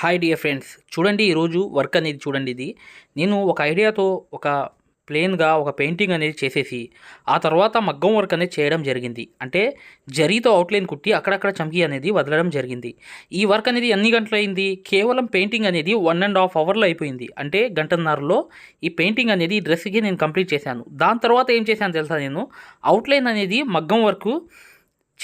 Hi dear friends చూడండి ఈరోజు work అనేది చూడండి ఇది. నేను ఒక ఐడియాతో ఒక ప్లెయిన్గా ఒక పెయింటింగ్ అనేది చేసేసి ఆ తర్వాత మగ్గం వర్క్ అనేది చేయడం జరిగింది. అంటే జరీతో అవుట్లైన్ కుట్టి అక్కడక్కడ చంకీ అనేది వదలడం జరిగింది. ఈ వర్క్ అనేది ఎన్ని గంటలు అయింది కేవలం పెయింటింగ్ అనేది వన్ అండ్ హాఫ్ అవర్లో అయిపోయింది. అంటే గంటన్నరలో ఈ పెయింటింగ్ అనేది డ్రెస్కి నేను కంప్లీట్ చేశాను. దాని తర్వాత ఏం చేశాను తెలుసా నేను? అవుట్లైన్ అనేది మగ్గం వర్క్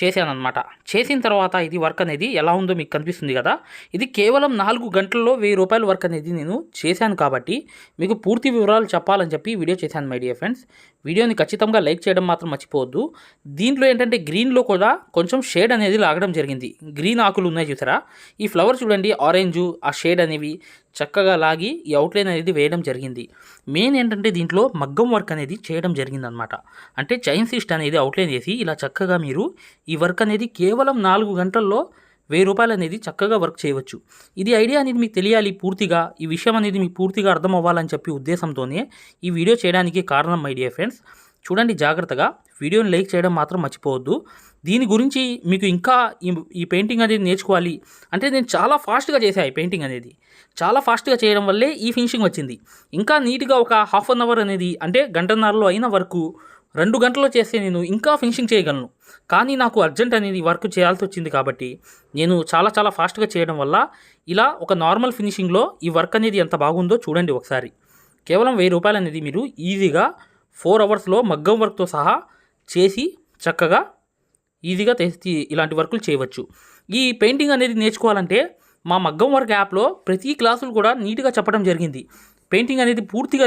చేశాను అనమాట చేసిన తర్వాత ఇది వర్క్ అనేది ఎలా ఉందో మీకు కనిపిస్తుంది కదా? ఇది కేవలం నాలుగు గంటల్లో వెయ్యి రూపాయల వర్క్ అనేది నేను చేశాను కాబట్టి మీకు పూర్తి వివరాలు చెప్పాలని చెప్పి వీడియో చేశాను మై డియర్ ఫ్రెండ్స్ వీడియోని ఖచ్చితంగా లైక్ చేయడం మాత్రం మర్చిపోవద్దు. దీంట్లో ఏంటంటే గ్రీన్లో కూడా కొంచెం షేడ్ అనేది లాగడం జరిగింది. గ్రీన్ ఆకులు ఉన్నాయి చూసారా? ఈ ఫ్లవర్ చూడండి ఆరెంజ్ ఆ షేడ్ అనేవి. చక్కగా లాగి ఈ అవుట్లైన్ అనేది వేయడం జరిగింది. మెయిన్ ఏంటంటే దీంట్లో మగ్గం వర్క్ అనేది చేయడం జరిగిందనమాట అంటే చైన్ సిస్ట్ అనేది అవుట్లైన్ చేసి ఇలా చక్కగా మీరు ఈ వర్క్ అనేది కేవలం నాలుగు గంటల్లో వెయ్యి రూపాయలు అనేది చక్కగా వర్క్ చేయవచ్చు. ఇది ఐడియా అనేది మీకు తెలియాలి పూర్తిగా. ఈ విషయం అనేది మీకు పూర్తిగా అర్థం అవ్వాలని చెప్పి ఉద్దేశంతోనే ఈ వీడియో చేయడానికి కారణం మై డియర్ ఫ్రెండ్స్ చూడండి జాగ్రత్తగా. వీడియోని లైక్ చేయడం మాత్రం మర్చిపోవద్దు. దీని గురించి మీకు ఇంకా ఈ ఈ పెయింటింగ్ అనేది నేర్చుకోవాలి. అంటే నేను చాలా ఫాస్ట్గా చేశాను ఈ పెయింటింగ్ అనేది. చాలా ఫాస్ట్గా చేయడం వల్లే ఈ ఫినిషింగ్ వచ్చింది. ఇంకా నీట్గా ఒక హాఫ్ అన్ అవర్ అనేది అంటే గంటన్నరలో అయిన వరకు రెండు గంటల్లో చేస్తే నేను ఇంకా ఫినిషింగ్ చేయగలను. కానీ నాకు అర్జెంట్ అనేది వర్క్ చేయాల్సి వచ్చింది కాబట్టి నేను చాలా చాలా ఫాస్ట్గా చేయడం వల్ల ఇలా ఒక నార్మల్ ఫినిషింగ్లో ఈ వర్క్ అనేది ఎంత బాగుందో చూడండి ఒకసారి. కేవలం వెయ్యి రూపాయలు అనేది మీరు ఈజీగా ఫోర్ అవర్స్లో మగ్గం వర్క్తో సహా చేసి చక్కగా ఈజీగా తెచ్చి ఇలాంటి వర్కులు చేయవచ్చు. ఈ పెయింటింగ్ అనేది నేర్చుకోవాలంటే మా మగ్గం వర్క్ యాప్లో ప్రతి క్లాసులు కూడా నీట్గా చెప్పడం జరిగింది. పెయింటింగ్ అనేది పూర్తిగా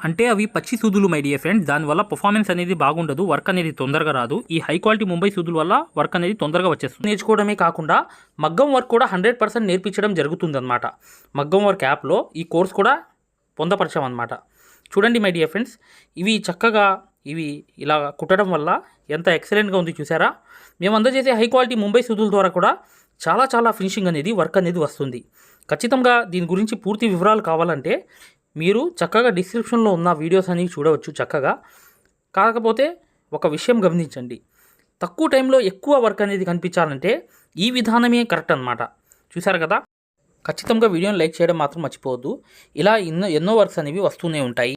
అంటే అవి పచ్చి సూదులు మై డియర్ ఫ్రెండ్స్ దానివల్ల పర్ఫార్మెన్స్ అనేది బాగుండదు వర్క్ అనేది తొందరగా రాదు. ఈ హై క్వాలిటీ ముంబై సూదుల వల్ల వర్క్ అనేది తొందరగా వచ్చేస్తుంది. నేర్చుకోవడమే కాకుండా మగ్గం వర్క్ కూడా హండ్రెడ్ పర్సెంట్ నేర్పించడం జరుగుతుందన్నమాట. మగ్గం వర్క్ యాప్లో ఈ కోర్స్ కూడా పొందపరచామనమాట చూడండి మై డియర్ ఫ్రెండ్స్ ఇవి చక్కగా ఇవి ఇలా కుట్టడం వల్ల ఎంత ఎక్సలెంట్గా ఉంది చూసారా? మేము అందజేసే హై క్వాలిటీ ముంబై సూదుల ద్వారా కూడా చాలా చాలా ఫినిషింగ్ అనేది వర్క్ అనేది వస్తుంది. ఖచ్చితంగా దీని గురించి పూర్తి వివరాలు కావాలంటే మీరు చక్కగా డిస్క్రిప్షన్లో ఉన్న వీడియోస్ అనేవి చూడవచ్చు చక్కగా. కాకపోతే ఒక విషయం గమనించండి. తక్కువ టైంలో ఎక్కువ వర్క్ అనేది కనిపించాలంటే ఈ విధానమే కరెక్ట్ అనమాట చూసారు కదా? ఖచ్చితంగా వీడియోని లైక్ చేయడం మాత్రం మర్చిపోవద్దు. ఇలా ఎన్నో ఎన్నో వర్క్స్ అనేవి వస్తూనే ఉంటాయి.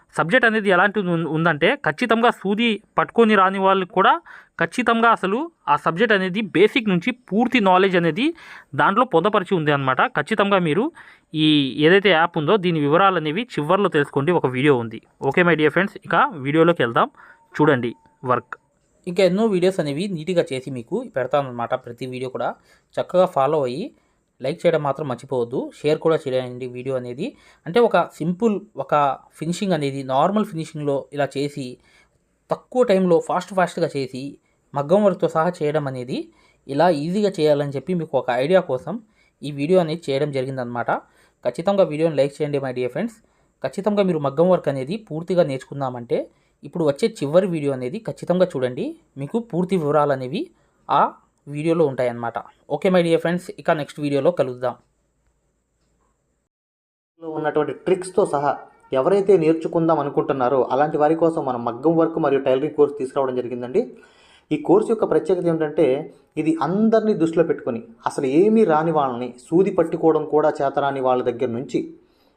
సబ్జెక్ట్ అనేది ఎలాంటిది ఉందంటే ఖచ్చితంగా సూది పట్టుకొని రాని వాళ్ళకి కూడా ఖచ్చితంగా అసలు ఆ సబ్జెక్ట్ అనేది బేసిక్ నుంచి పూర్తి నాలెడ్జ్ అనేది దాంట్లో పొందపరిచి ఉంది అనమాట ఖచ్చితంగా మీరు ఈ ఏదైతే యాప్ ఉందో దీని వివరాలు అనేవి చివర్లో తెలుసుకోండి. ఒక వీడియో ఉంది. ఓకే మై డియర్ ఫ్రెండ్స్ ఇక వీడియోలోకి వెళ్దాం. చూడండి వర్క్. ఇంకా ఎన్నో వీడియోస్ అనేవి నీట్గా చేసి మీకు పెడతానమాట ప్రతి వీడియో కూడా చక్కగా ఫాలో అయ్యి లైక్ చేయడం మాత్రం మర్చిపోవద్దు. షేర్ కూడా చేయండి వీడియో అనేది. అంటే ఒక సింపుల్ ఒక ఫినిషింగ్ అనేది నార్మల్ ఫినిషింగ్లో ఇలా చేసి తక్కువ టైంలో ఫాస్ట్ ఫాస్ట్గా చేసి మగ్గం వర్క్తో సహా చేయడం అనేది ఇలా ఈజీగా చేయాలని చెప్పి మీకు ఒక ఐడియా కోసం ఈ వీడియో అనేది చేయడం జరిగిందనమాట ఖచ్చితంగా వీడియోని లైక్ చేయండి మై డియర్ ఫ్రెండ్స్. ఖచ్చితంగా మీరు మగ్గం వర్క్ అనేది పూర్తిగా నేర్చుకుందామంటే ఇప్పుడు వచ్చే చివరి వీడియో అనేది ఖచ్చితంగా చూడండి. మీకు పూర్తి వివరాలు అనేవి ఆ వీడియోలో ఉంటాయన్నమాట. ఓకే మై డియర్ ఫ్రెండ్స్ ఇక నెక్స్ట్ వీడియోలో కలుద్దాం. లో ఉన్నటువంటి ట్రిక్స్తో సహా ఎవరైతే నేర్చుకుందాం అనుకుంటున్నారో అలాంటి వారి కోసం మనం మగ్గం వర్క్ మరియు టైలరింగ్ కోర్స్ తీసుకురావడం జరిగిందండి. ఈ కోర్సు యొక్క ప్రత్యేకత ఏమిటంటే ఇది అందరినీ దృష్టిలో పెట్టుకొని అసలు ఏమీ రాని వాళ్ళని సూది పట్టుకోవడం కూడా చేతరాని వాళ్ళ దగ్గర నుంచి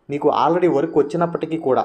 మీకు ఆల్రెడీ వర్క్ వచ్చినప్పటికీ కూడా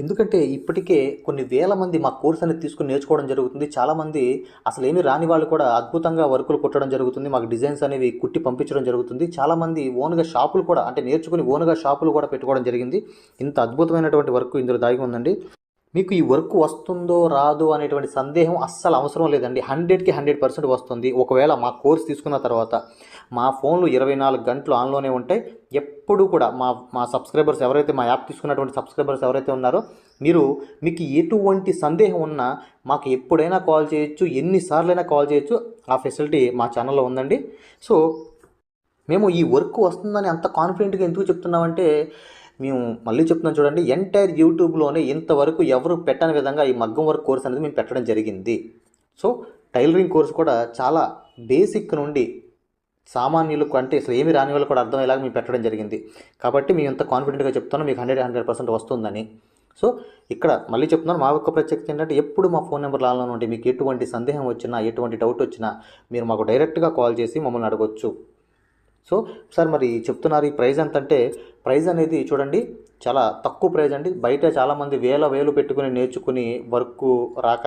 ఎందుకంటే ఇప్పటికే కొన్ని వేల మంది మా కోర్స్ అనేది తీసుకుని నేర్చుకోవడం జరుగుతుంది. చాలామంది అసలు ఏమీ రాని వాళ్ళు కూడా అద్భుతంగా వర్కులు కుట్టడం జరుగుతుంది. మాకు డిజైన్స్ అనేవి కుట్టి పంపించడం జరుగుతుంది. చాలామంది ఓన్గా షాపులు కూడా అంటే నేర్చుకుని ఓన్గా షాపులు కూడా పెట్టుకోవడం జరిగింది. ఇంత అద్భుతమైనటువంటి వర్క్ ఇందులో దాగి ఉందండి. మీకు ఈ వర్క్ వస్తుందో రాదో అనేటువంటి సందేహం అస్సలు అవసరం లేదండి. హండ్రెడ్కి హండ్రెడ్ పర్సెంట్ వస్తుంది. ఒకవేళ మా కోర్స్ తీసుకున్న తర్వాత మా ఫోన్లు ఇరవై నాలుగు గంటలు ఆన్లోనే ఉంటాయి ఎప్పుడు కూడా మా మా సబ్స్క్రైబర్స్ ఎవరైతే మా యాప్ తీసుకున్నటువంటి సబ్స్క్రైబర్స్ ఎవరైతే ఉన్నారో మీరు మీకు ఎటువంటి సందేహం ఉన్నా మాకు ఎప్పుడైనా కాల్ చేయొచ్చు ఎన్నిసార్లైనా కాల్ చేయొచ్చు ఆ ఫెసిలిటీ మా ఛానల్లో ఉందండి. సో మేము ఈ వర్క్ వస్తుందని అంత కాన్ఫిడెంట్గా ఎందుకు చెప్తున్నామంటే మేము మళ్ళీ చెప్తున్నాం చూడండి ఎంటైర్ యూట్యూబ్లోనే ఇంతవరకు ఎవరు పెట్టని విధంగా ఈ మగ్గం వర్క్ కోర్స్ అనేది మేము పెట్టడం జరిగింది. సో టైలరింగ్ కోర్స్ కూడా చాలా బేసిక్ నుండి సామాన్యులకు అంటే అసలు ఏమి రాని వాళ్ళు కూడా అర్థం అర్థమయ్యేలాగా మేము పెట్టడం జరిగింది. కాబట్టి మేము ఇంత కాన్ఫిడెంట్గా చెప్తున్నాం మీకు హండ్రెడ్ హండ్రెడ్ పర్సెంట్ వస్తుందని. సో ఇక్కడ మళ్ళీ చెప్తున్నాను మా యొక్క ప్రత్యేకత ఏంటంటే ఎప్పుడు మా ఫోన్ నెంబర్ లాలో ఉంటే మీకు ఎటువంటి సందేహం వచ్చినా ఎటువంటి డౌట్ వచ్చినా మీరు మాకు డైరెక్ట్గా కాల్ చేసి మమ్మల్ని అడగొచ్చు. సో సార్ మరి చెప్తున్నారు ఈ ప్రైజ్ ఎంత అంటే ప్రైజ్ అనేది చూడండి చాలా తక్కువ ప్రైజ్ అండి. బయట చాలామంది వేల వేలు పెట్టుకుని నేర్చుకుని వర్క్ రాక